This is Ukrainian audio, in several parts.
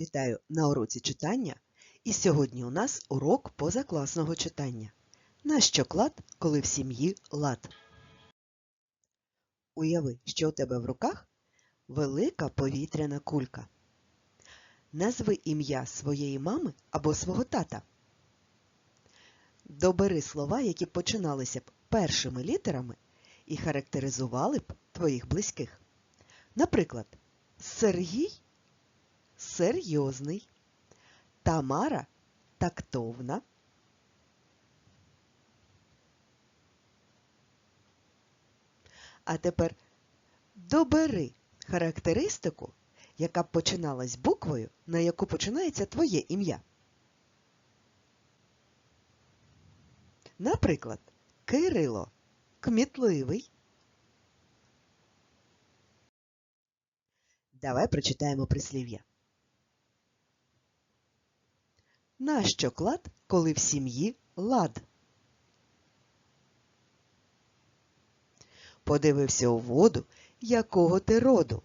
Вітаю на уроці читання. І сьогодні у нас урок позакласного читання. На що клад, коли в сім'ї лад? Уяви, що у тебе в руках велика повітряна кулька. Назви ім'я своєї мами або свого тата. Добери слова, які починалися б першими літерами і характеризували б твоїх близьких. Наприклад, Сергій серйозний, Тамара тактовна, а тепер добери характеристику, яка б починалась буквою, на яку починається твоє ім'я. Наприклад, Кирило кмітливий. Давай прочитаємо прислів'я. Нащо клад, коли в сім'ї лад? Подивився у воду, якого ти роду.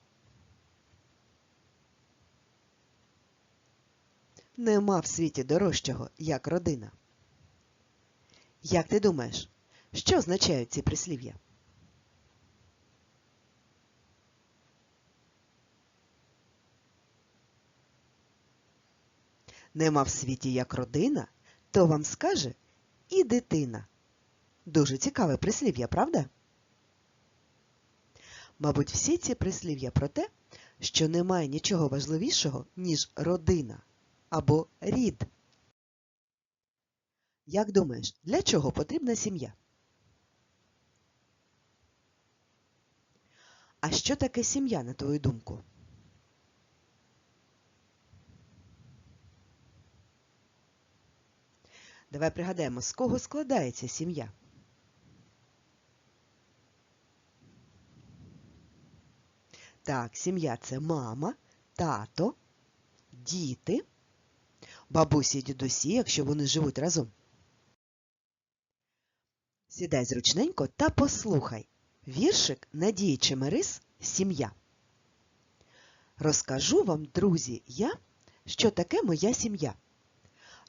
Нема в світі дорожчого, як родина. Як ти думаєш, що означають ці прислів'я? Нема в світі як родина, то вам скаже і дитина. Дуже цікаве прислів'я, правда? Мабуть, всі ці прислів'я про те, що немає нічого важливішого, ніж родина або рід. Як думаєш, для чого потрібна сім'я? А що таке сім'я, на твою думку? Давай пригадаємо, з кого складається сім'я. Так, сім'я це мама, тато, діти, бабусі і дідусі, якщо вони живуть разом. Сідай зручненько та послухай. Віршик Надії Чемерис Сім'я. Розкажу вам, друзі, я, що таке моя сім'я.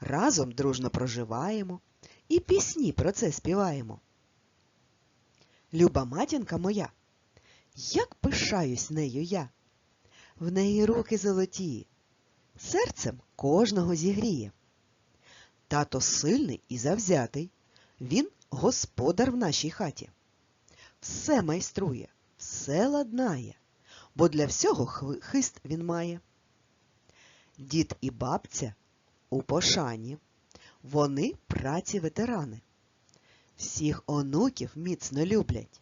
Разом дружно проживаємо і пісні про це співаємо. Люба матінка моя, як пишаюсь нею я, в неї руки золоті, серцем кожного зігріє. Тато сильний і завзятий, він господар в нашій хаті. Все майструє, все ладнає, бо для всього хист він має. Дід і бабця у пошані. Вони праці ветерани. Всіх онуків міцно люблять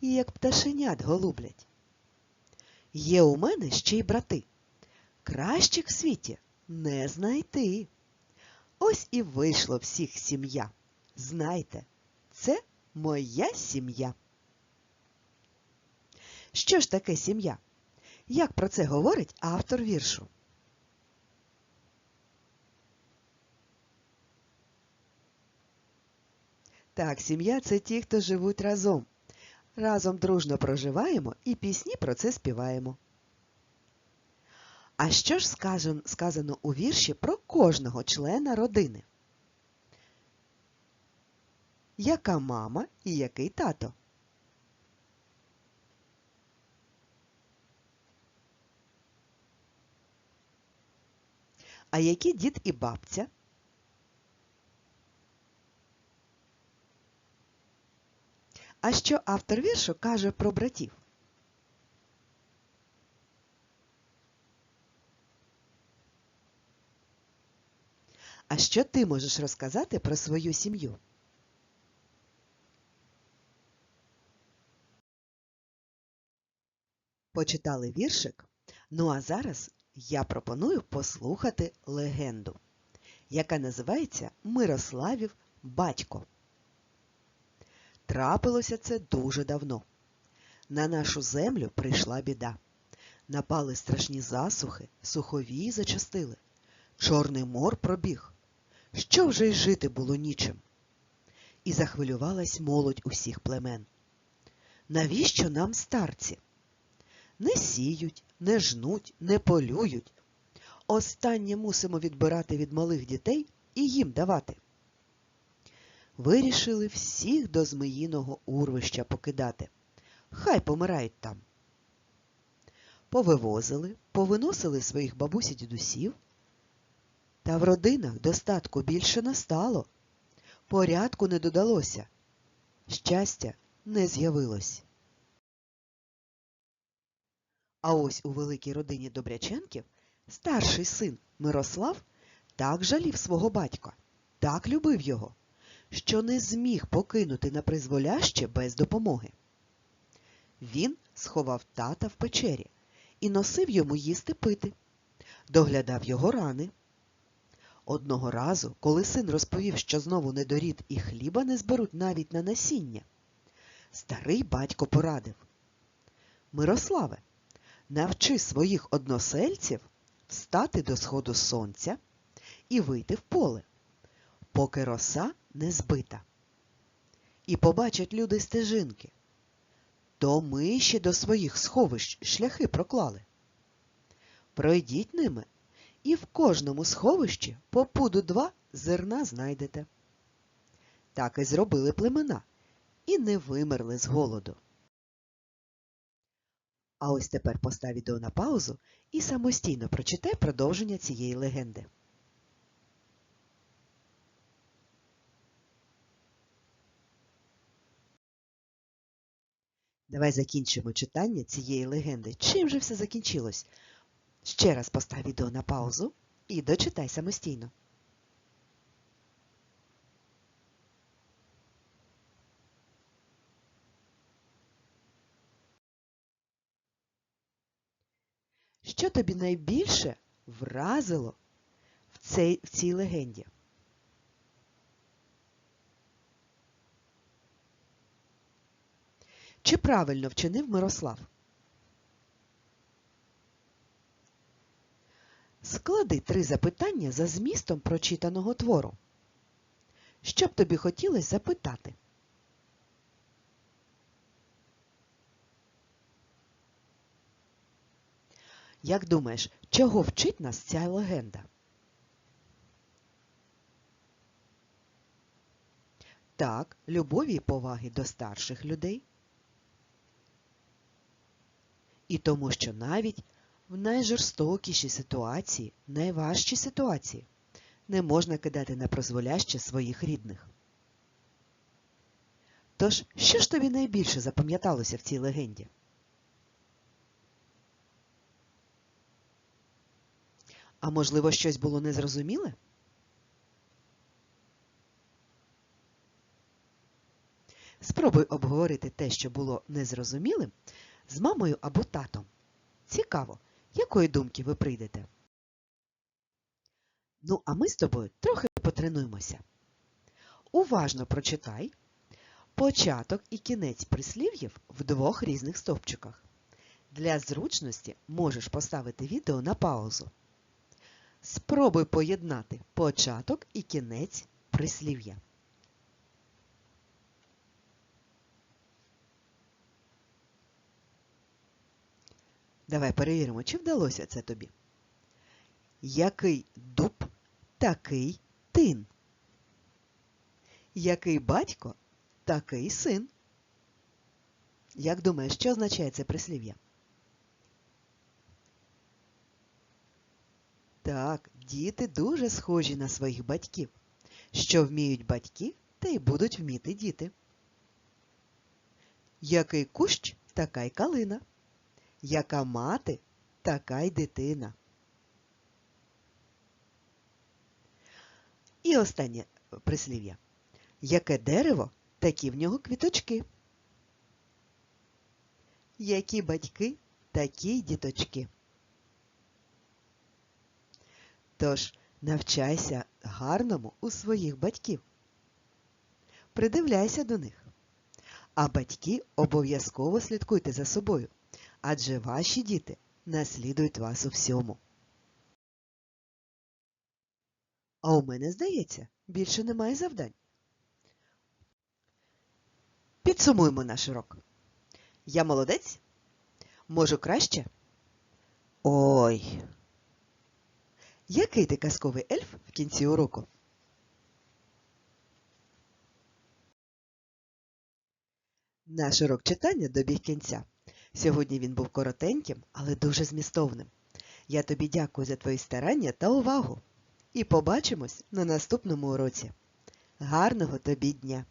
і як пташенят голублять. Є у мене ще й брати. Кращих в світі не знайти. Ось і вийшло всіх сім'я. Знайте, це моя сім'я. Що ж таке сім'я? Як про це говорить автор віршу? Так, сім'я це ті, хто живуть разом. Разом дружно проживаємо і пісні про це співаємо. А що ж сказано у вірші про кожного члена родини? Яка мама і який тато? А які дід і бабця? А що автор віршу каже про братів? А що ти можеш розказати про свою сім'ю? Почитали віршик? Ну а зараз я пропоную послухати легенду, яка називається Мирославів батько. Трапилося це дуже давно. На нашу землю прийшла біда. Напали страшні засухи, сухові зачастили. Чорний мор пробіг. Що вже й жити було нічим. І захвилювалась молодь усіх племен. Навіщо нам старці? Не сіють, не жнуть, не полюють. останнє мусимо відбирати від малих дітей і їм давати. Вирішили всіх до зміїного урвища покидати. Хай помирають там. Повивозили, повиносили своїх бабусь і дідусів. Та в родинах достатку більше не стало. Порядку не додалося. Щастя не з'явилось. А ось у великій родині Добряченків старший син Мирослав так жалів свого батька, так любив його, що не зміг покинути на призволяще без допомоги. Він сховав тата в печері і носив йому їсти пити, доглядав його рани. Одного разу, коли син розповів, що знову не дорід і хліба не зберуть навіть на насіння, старий батько порадив Мирославе, навчи своїх односельців встати до сходу сонця і вийти в поле, поки роса не збита. І побачать люди стежинки. То ми ще до своїх сховищ шляхи проклали. Пройдіть ними, і в кожному сховищі по пуду два зерна знайдете. Так і зробили племена і не вимерли з голоду. А ось тепер постав відео на паузу і самостійно прочитай продовження цієї легенди. Давай закінчимо читання цієї легенди. Чим же все закінчилось? Ще раз постав відео на паузу і дочитай самостійно. Що тобі найбільше вразило в, цей, в цій легенді? Чи правильно вчинив Мирослав? Склади три запитання за змістом прочитаного твору. Що б тобі хотілося запитати? Як думаєш, чого вчить нас ця легенда? Так, любові і поваги до старших людей. І тому, що навіть в найжорстокішій ситуації, найважчій ситуації, не можна кидати на прозволяще своїх рідних. Тож, що ж тобі найбільше запам'яталося в цій легенді? А можливо, щось було незрозуміле? Спробуй обговорити те, що було незрозумілим, з мамою або татом. Цікаво, якої думки ви прийдете? Ну, а ми з тобою трохи потренуємося. Уважно прочитай початок і кінець прислів'їв в двох різних стовпчиках. Для зручності можеш поставити відео на паузу. Спробуй поєднати початок і кінець прислів'я. Давай перевіримо, чи вдалося це тобі. Який дуб, такий тин? Який батько, такий син? Як думаєш, що означає це прислів'я? Так, діти дуже схожі на своїх батьків. Що вміють батьки, те й будуть вміти діти. Який кущ, така й калина. Яка мати, така й дитина. І останнє прислів'я. Яке дерево, такі в нього квіточки. Які батьки, такі й діточки. Тож навчайся гарному у своїх батьків. Придивляйся до них. А батьки обов'язково слідкуйте за собою, адже ваші діти наслідують вас у всьому. А у мене, здається, більше немає завдань. Підсумуємо наш урок. Я молодець? Можу краще? Ой. Який ти казковий ельф в кінці уроку? Наш урок читання добіг кінця. Сьогодні він був коротеньким, але дуже змістовним. Я тобі дякую за твої старання та увагу. І побачимось на наступному уроці. Гарного тобі дня!